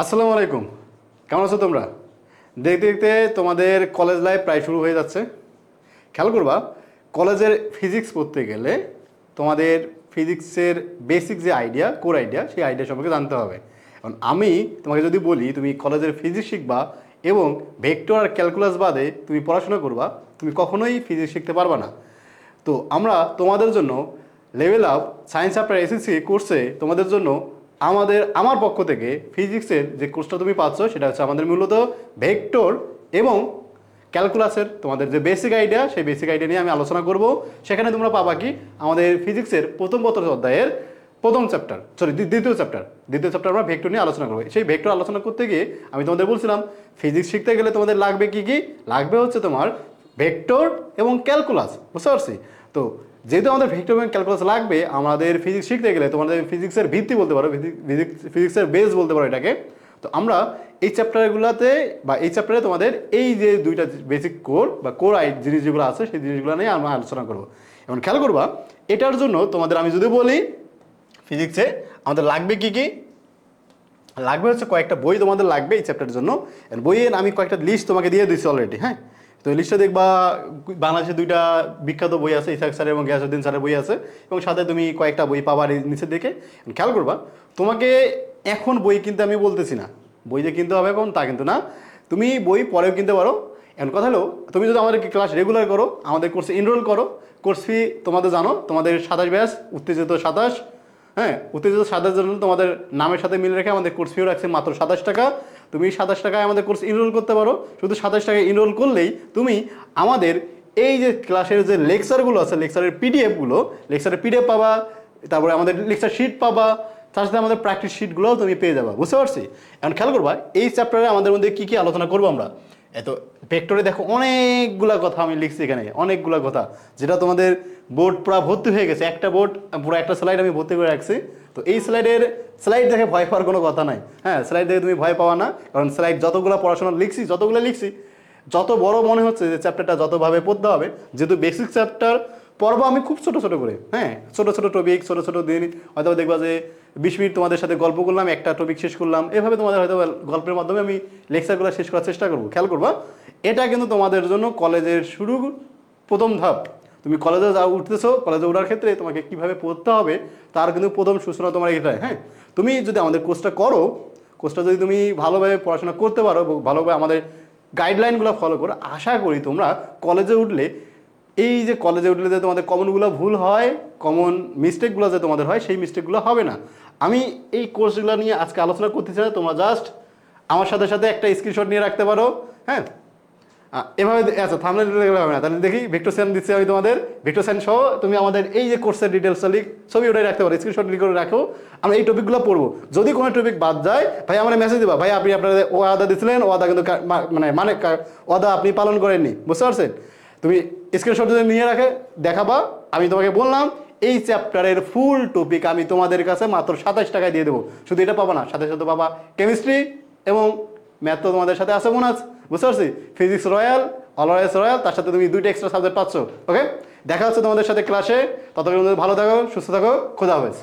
আসসালামু আলাইকুম। কেমন আছো তোমরা? দেখতে দেখতে তোমাদের কলেজ লাইফ প্রায় শুরু হয়ে যাচ্ছে। খেয়াল করবা, কলেজের ফিজিক্স পড়তে গেলে তোমাদের ফিজিক্সের বেসিক যে আইডিয়া কোর আইডিয়া সেই আইডিয়া সম্পর্কে জানতে হবে। এখন আমি তোমাকে যদি বলি, তুমি কলেজের ফিজিক্স শিখবা এবং ভেক্টর আর ক্যালকুলাস বাদে তুমি পড়াশোনা করবা, তুমি কখনোই ফিজিক্স শিখতে পারবা না। তো আমরা তোমাদের জন্য level up science after SSC কোর্সে তোমাদের জন্য আমাদের, আমার পক্ষ থেকে ফিজিক্সের যে কোর্সটা তুমি পাচ্ছ, সেটা হচ্ছে আমাদের মূলত ভেক্টর এবং ক্যালকুলাসের তোমাদের যে বেসিক আইডিয়া সেই বেসিক আইডিয়া নিয়ে আমি আলোচনা করব। সেখানে তোমরা পাবা কি, আমাদের ফিজিক্সের প্রথম পত্র অধ্যায়ের প্রথম চ্যাপ্টার সরি দ্বিতীয় চ্যাপ্টার দ্বিতীয় চ্যাপ্টার আমরা ভেক্টর নিয়ে আলোচনা করব। সেই ভেক্টর আলোচনা করতে গিয়ে আমি তোমাদের বলছিলাম ফিজিক্স শিখতে গেলে তোমাদের লাগবে কি কি? লাগবে হচ্ছে তোমার ভেক্টর এবং ক্যালকুলাস বুঝতে পারছি? তো যেহেতু আমাদের ভেক্টর এবং ক্যালকুলাস লাগবে, আমাদের ফিজিক্স শিখতে গেলে তোমাদের ফিজিক্সের ভিত্তি বলতে পারো ফিজিক্স ফিজিক্সের বেস বলতে পারো এটাকে। তো আমরা এই চ্যাপ্টারগুলোতে বা এই চ্যাপ্টারে তোমাদের এই যে দুইটা বেসিক কোর বা কোর আই জিনিস যেগুলো আছে, সেই জিনিসগুলো নিয়ে আমরা আলোচনা করব। এবং খেয়াল করবা, এটার জন্য তোমাদের আমি যদি বলি ফিজিক্সে আমাদের লাগবে কি কি? লাগবে হচ্ছে কয়েকটা বই তোমাদের লাগবে এই চ্যাপ্টারের জন্য। বইয়ের আমি কয়েকটা লিস্ট তোমাকে দিয়ে দিচ্ছি অলরেডি হ্যাঁ? তো লিস্টে দেখবা বাংলাদেশে দুইটা বিখ্যাত বই আছে, ইসাক স্যার এবং গিয়াসুদ্দিন স্যারের বই আছে, এবং সাথে তুমি কয়েকটা বই পাবার নিচের দিকে। খেয়াল করবা, তোমাকে এখন বই কিনতে আমি বলতেছি না। বই যে কিনতে হবে এখন তা কিন্তু না। তুমি বই পরেও কিনতে পারো। এখন কথা হলো, তুমি যদি আমাদের ক্লাস রেগুলার করো, আমাদের কোর্সে এনরোল করো কোর্স ফি তোমাদের জানো, তোমাদের সাতাশ ব্যাস, উত্তেজিত সাতাশ হ্যাঁ উত্তেজিত সাতাশ জন্য তোমাদের নামের সাথে মিল রেখে আমাদের কোর্স ফিও রাখছে মাত্র সাতাশ টাকা। তুমি সাতাশ টাকায় আমাদের কোর্স এনরোল করতে পারো। শুধু সাতাশ টাকায় এনরোল করলেই তুমি আমাদের এই যে ক্লাসের যে লেকচারগুলো আছে লেকচারের পিডিএফগুলো লেকচারের পিডিএফ পাবা, তারপরে আমাদের লেকচার শিট পাবা, তার সাথে আমাদের প্র্যাকটিস শিটগুলোও তুমি পেয়ে যাবা। বুঝতে পারছি? এখন খেয়াল করবা, এই চ্যাপ্টারে আমাদের মধ্যে কী কী আলোচনা করব আমরা? এত ভেক্টরে দেখো অনেকগুলা কথা আমি লিখছি এখানে, অনেকগুলা কথা, যেটা তোমাদের বোর্ড পুরো ভর্তি হয়ে গেছে। একটা বোর্ড পুরো একটা স্লাইড আমি ভর্তি করে রাখছি। তো এই স্লাইডের, স্লাইড দেখে ভয় পাওয়ার কোনো কথা নাই। হ্যাঁ স্লাইড দেখে তুমি ভয় পাওয়া না, কারণ স্লাইড যতগুলো পড়াশোনা লিখছি, যতগুলো লিখছি, যত বড় মনে হচ্ছে যে চ্যাপ্টারটা যতভাবে পড়তে হবে, যেহেতু বেসিক চ্যাপ্টার পর্ব আমি খুব ছোট ছোট করে হ্যাঁ ছোট ছোট টপিক ছোট ছোট দিন হয়তো দেখবা যে বিশ মিনিট তোমাদের সাথে গল্প করলাম, একটা টপিক শেষ করলাম, এভাবে তোমাদের হয়তো গল্পের মাধ্যমে আমি লেকচারগুলো শেষ করার চেষ্টা করব। খেয়াল করবা, এটা কিন্তু তোমাদের জন্য কলেজের শুরু প্রথম ধাপ। তুমি কলেজে যা উঠতেছো, কলেজে ওঠার ক্ষেত্রে তোমাকে কীভাবে পড়তে হবে, তার কিন্তু প্রথম সূচনা তোমার এটাই হ্যাঁ? তুমি যদি আমাদের কোর্সটা করো কোর্সটা যদি তুমি ভালোভাবে পড়াশোনা করতে পারো ভালোভাবে আমাদের গাইডলাইনগুলো ফলো করো, আশা করি তোমরা কলেজে উঠলে, এই যে কলেজে উঠলে যে তোমাদের কমনগুলো ভুল হয় কমন মিস্টেকগুলো যে তোমাদের হয়, সেই মিস্টেকগুলো হবে না। আমি এই কোর্সগুলো নিয়ে আজকে আলোচনা করতেছি না তোমরা জাস্ট আমার সাথে সাথে একটা স্ক্রিনশট নিয়ে রাখতে পারো হ্যাঁ? এভাবে আচ্ছা থামলে হবে না। তাহলে দেখি ভিক্টর সেন দিচ্ছি আমি তোমাদের। ভিক্টর সেন সহ তুমি আমাদের এই যে কোর্সের ডিটেলসটা লিখ ছবি ওটাই রাখতে পারো স্ক্রিনশট করে রাখো। আমরা এই টপিকগুলো পড়ব। যদি কোনো টপিক বাদ যায়, ভাই, আমার মেসেজ দিবা। ভাই, আপনি আপনার ও আদা দিচ্ছিলেন ও আদা কিন্তু মানে মানে ওয়াদা আপনি পালন করেননি। বুঝতে পারছেন? তুমি স্ক্রিনশট যদি নিয়ে রাখে, দেখাবা। আমি তোমাকে বললাম, এই চ্যাপ্টারের ফুল টপিক আমি তোমাদের কাছে মাত্র সাতাশ টাকায় দিয়ে দেবো। শুধু এটা পাবা না, সাথে সাথে পাবা কেমিস্ট্রি এবং ম্যাথ তো তোমাদের সাথে আছে মনে আছে বুঝতে পারছি? ফিজিক্স রয়্যাল অলওয়েজ রয়্যাল তার সাথে তুমি দুইটা এক্সট্রা সাবজেক্ট পাচ্ছ ওকে দেখা হচ্ছে তোমাদের সাথে ক্লাসে ততক্ষণ ভালো থাকো, সুস্থ থাকো, খোদা হাফেজ।